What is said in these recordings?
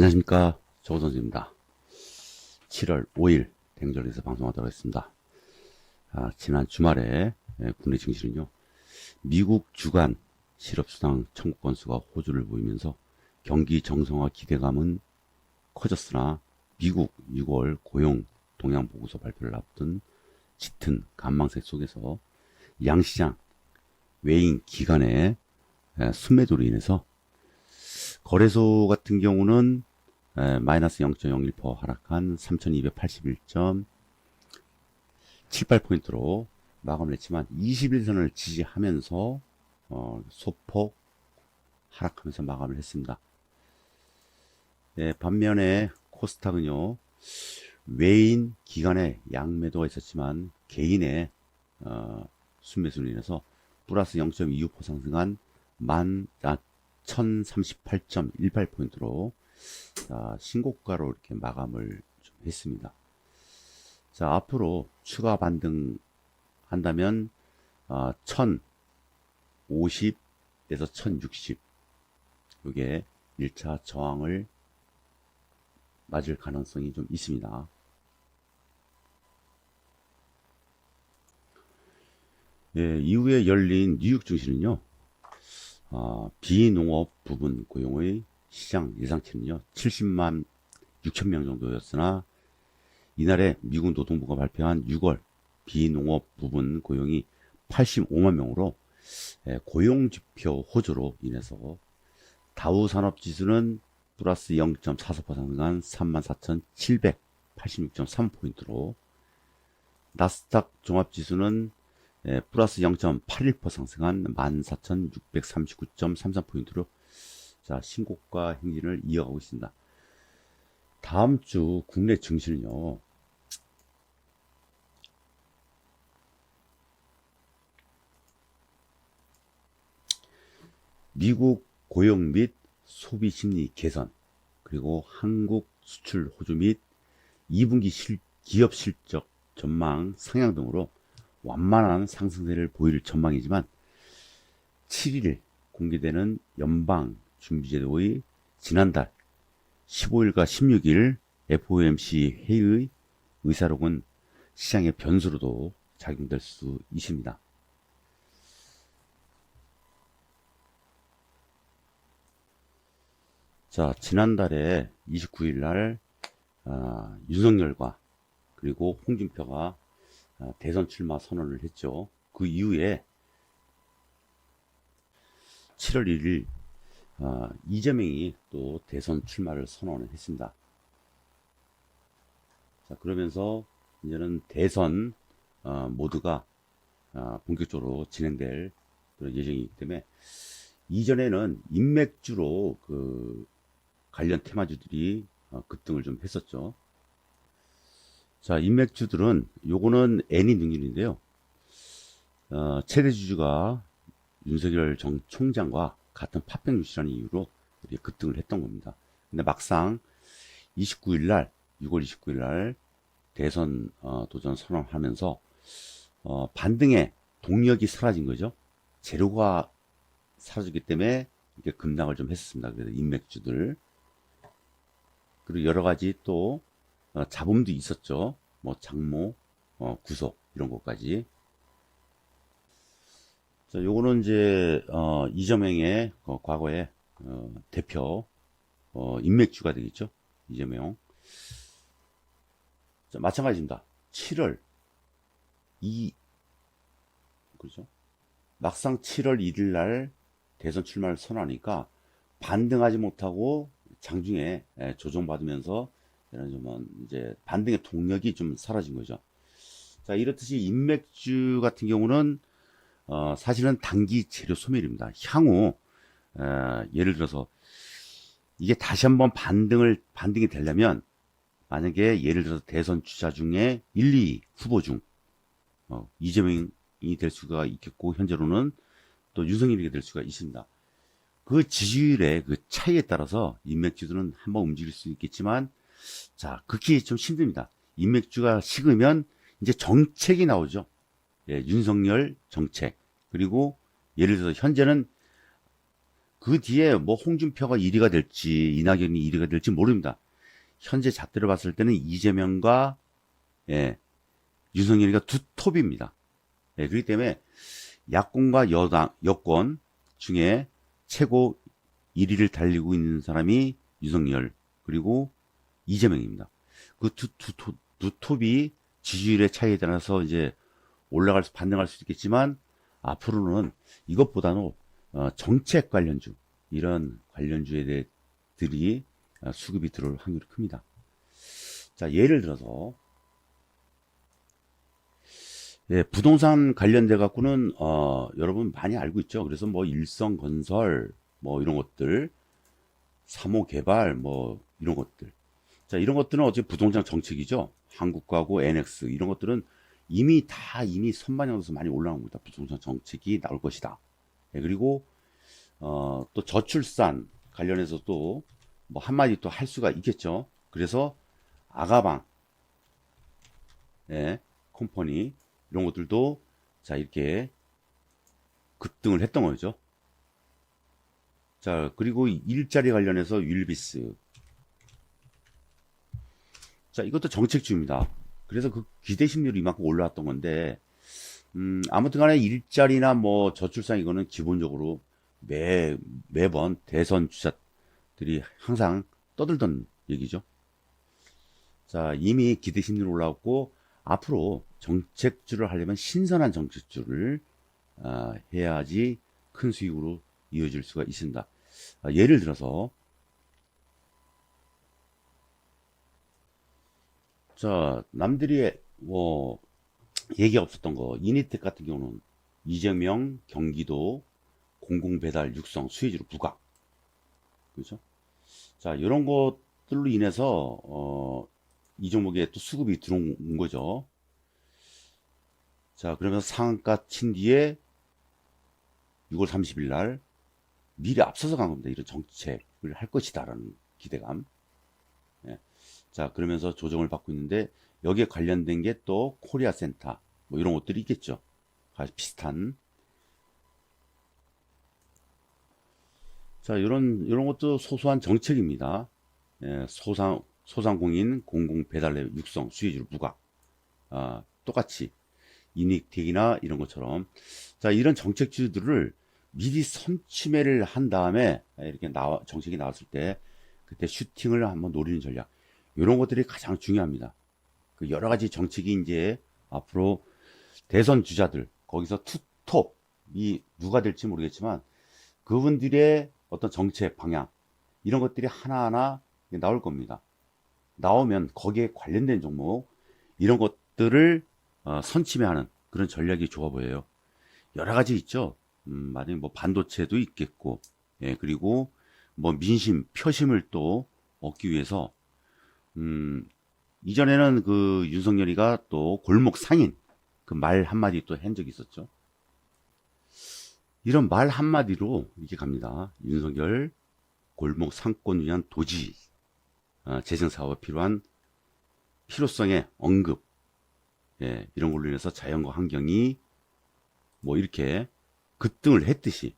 안녕하십니까. 조선수입니다. 7월 5일 댕절에서 방송하도록 하겠습니다. 아, 지난 주말에 예, 국내 증시는요 미국 주간 실업수당 청구 건수가 호주를 보이면서 경기 정상화 기대감은 커졌으나 미국 6월 고용 동향 보고서 발표를 앞둔 짙은 간망색 속에서 양시장 외인 기관의 예, 순매도로 인해서 거래소 같은 경우는 에, 마이너스 0.01% 하락한 3281.78포인트로 마감을 했지만 21선을 지지하면서 어, 소폭 하락하면서 마감을 했습니다. 예, 반면에 코스닥은요 외인 기관의 양매도가 있었지만 개인의 어, 순매수로 인해서 플러스 0.25% 상승한 만, 아, 1038.18포인트로 자, 신고가로 이렇게 마감을 좀 했습니다. 자, 앞으로 추가 반등 한다면 어, 1050에서 1060 이게 1차 저항을 맞을 가능성이 좀 있습니다. 예, 이후에 열린 뉴욕 증시는요. 어, 비농업 부분 고용의 시장 예상치는요 70만 6천 명 정도였으나 이날에 미국 노동부가 발표한 6월 비농업 부분 고용이 85만 명으로 에, 고용 지표 호조로 인해서 다우 산업 지수는 플러스 0.44% 상승한 34,786.3포인트로 나스닥 종합 지수는 예, 플러스 0.81% 상승한 14,639.33포인트로 자, 신고가 행진을 이어가고 있습니다. 다음 주 국내 증시는요. 미국 고용 및 소비 심리 개선, 그리고 한국 수출 호주 및 2분기 실, 기업 실적 전망 상향 등으로 완만한 상승세를 보일 전망이지만 7일 공개되는 연방 준비제도의 지난달 15일과 16일 FOMC 회의 의사록은 시장의 변수로도 작용될 수 있습니다. 자, 지난달에 29일 날 아, 윤석열과 그리고 홍준표가 아, 대선 출마 선언을 했죠. 그 이후에 7월 1일 아, 이재명이 또 대선 출마를 선언을 했습니다. 자 그러면서 이제는 대선 어, 모두가 아, 본격적으로 진행될 그런 예정이기 때문에 이전에는 인맥주로 그 관련 테마주들이 어, 급등을 좀 했었죠. 자, 인맥주들은 요거는 N이 능률인데요. 어, 최대 주주가 윤석열 정 총장과 같은 팥병 유시라는 이유로 급등을 했던 겁니다. 근데 막상 29일 날, 6월 29일 날 대선 어, 도전 선언하면서 어, 반등의 동력이 사라진 거죠. 재료가 사라지기 때문에 이렇게 급락을 좀 했습니다. 그래서 인맥주들 그리고 여러 가지 또 어, 잡음도 있었죠. 뭐 장모, 어, 구속 이런 것까지. 자, 요거는 이제 어, 이재명의 어, 과거의 어, 대표 어, 인맥주가 되겠죠. 이재명. 자, 마찬가지입니다. 7월 2 그렇죠? 막상 7월 1일 날 대선 출마를 선언하니까 반등하지 못하고 장중에 예, 조정받으면서 이런 좀 이제 반등의 동력이 좀 사라진 거죠. 자 이렇듯이 인맥주 같은 경우는 어, 사실은 단기 재료 소멸입니다. 향후 어, 예를 들어서 이게 다시 한번 반등을 반등이 되려면 만약에 예를 들어서 대선 주자 중에 1, 2 후보 중 어, 이재명이 될 수가 있겠고 현재로는 또 윤석열이 될 수가 있습니다. 그 지지율의 그 차이에 따라서 인맥주들은 한번 움직일 수 있겠지만 자, 극히 좀 힘듭니다. 인맥주가 식으면 이제 정책이 나오죠. 예, 윤석열 정책. 그리고 예를 들어서 현재는 그 뒤에 뭐 홍준표가 1위가 될지 이낙연이 1위가 될지 모릅니다. 현재 잣대를 봤을 때는 이재명과 예, 윤석열이가 두 톱입니다. 예, 그렇기 때문에 야권과 여당, 여권 중에 최고 1위를 달리고 있는 사람이 윤석열 그리고 이재명입니다. 그 두 두, 두, 두 톱이 지지율의 차이에 따라서 이제 올라갈 수 반등할 수 있겠지만 앞으로는 이것보다는 어, 정책 관련주 이런 관련주에 대해 들이 어, 수급이 들어올 확률이 큽니다. 자 예를 들어서 예, 부동산 관련돼 갖고는 어, 여러분 많이 알고 있죠. 그래서 뭐 일성 건설 뭐 이런 것들, 사모개발 뭐 이런 것들. 자 이런 것들은 어제 부동산 정책이죠. 한국가구, NX 이런 것들은 이미 다 이미 선반영돼서 많이 올라온 겁니다. 부동산 정책이 나올 것이다. 예, 그리고 어, 또 저출산 관련해서도 뭐 한마디 또 할 수가 있겠죠. 그래서 아가방, 예, 컴퍼니 이런 것들도 자 이렇게 급등을 했던 거죠. 자 그리고 일자리 관련해서 윌비스 자 이것도 정책주입니다. 그래서 그 기대 심리로 이만큼 올라왔던 건데 음, 아무튼 간에 일자리나 뭐 저출산 이거는 기본적으로 매 매번 대선 주자들이 항상 떠들던 얘기죠. 자 이미 기대 심리로 올라왔고 앞으로 정책주를 하려면 신선한 정책주를 아, 해야지 큰 수익으로 이어질 수가 있습니다. 아, 예를 들어서 자 남들이 뭐 얘기 없었던 거 이니텍 같은 경우는 이재명 경기도 공공배달 육성 수혜주로 부각 그렇죠? 자 이런 것들로 인해서 어, 이 종목에 또 수급이 들어온 거죠. 자, 그러면서 상한가 친 뒤에 6월 30일 날 미리 앞서서 간 겁니다. 이런 정책을 할 것이다라는 기대감. 예. 자, 그러면서 조정을 받고 있는데 여기에 관련된 게 또 코리아 센터 뭐 이런 것들이 있겠죠. 아주 비슷한. 자, 이런 이런 것도 소소한 정책입니다. 예, 소상 소상공인 공공 배달내 육성 수혜주를 부각. 아, 똑같이 이닉텍이나 이런 것처럼 자 이런 정책주들을 미리 선침해를 한 다음에 이렇게 나와 정책이 나왔을 때 그때 슈팅을 한번 노리는 전략 이런 것들이 가장 중요합니다. 그 여러 가지 정책이 이제 앞으로 대선 주자들 거기서 투톱이 누가 될지 모르겠지만 그분들의 어떤 정책 방향 이런 것들이 하나하나 나올 겁니다. 나오면 거기에 관련된 종목 이런 것들을 어, 선침해하는 그런 전략이 좋아 보여요. 여러 가지 있죠. 음, 만약에 뭐 반도체도 있겠고, 예, 그리고 뭐 민심, 표심을 또 얻기 위해서, 음, 이전에는 그 윤석열이가 또 골목 상인, 그 말 한마디 또 한 적이 있었죠. 이런 말 한마디로 이렇게 갑니다. 윤석열 골목 상권을 위한 도지, 어, 재정 사업에 필요한 필요성의 언급, 예, 이런 걸로 인해서 자연과 환경이 뭐 이렇게 급등을 했듯이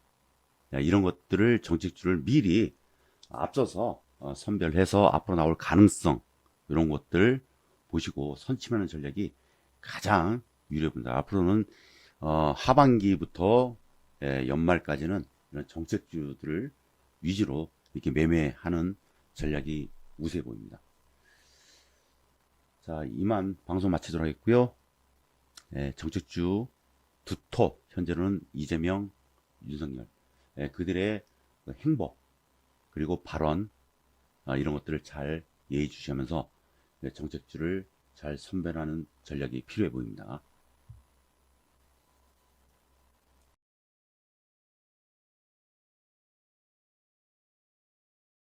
야, 이런 것들을 정책주를 미리 앞서서 어, 선별해서 앞으로 나올 가능성 이런 것들 보시고 선침하는 전략이 가장 유리합니다. 앞으로는 어, 하반기부터 예, 연말까지는 이런 정책주들을 위주로 이렇게 매매하는 전략이 우세해 보입니다. 자, 이만 방송 마치도록 하겠고요. 예, 정책주 두톱 현재는 이재명, 윤석열 예, 그들의 그 행보 그리고 발언 아, 이런 것들을 잘 예의 주시면서 정책주를 잘 선별하는 전략이 필요해 보입니다.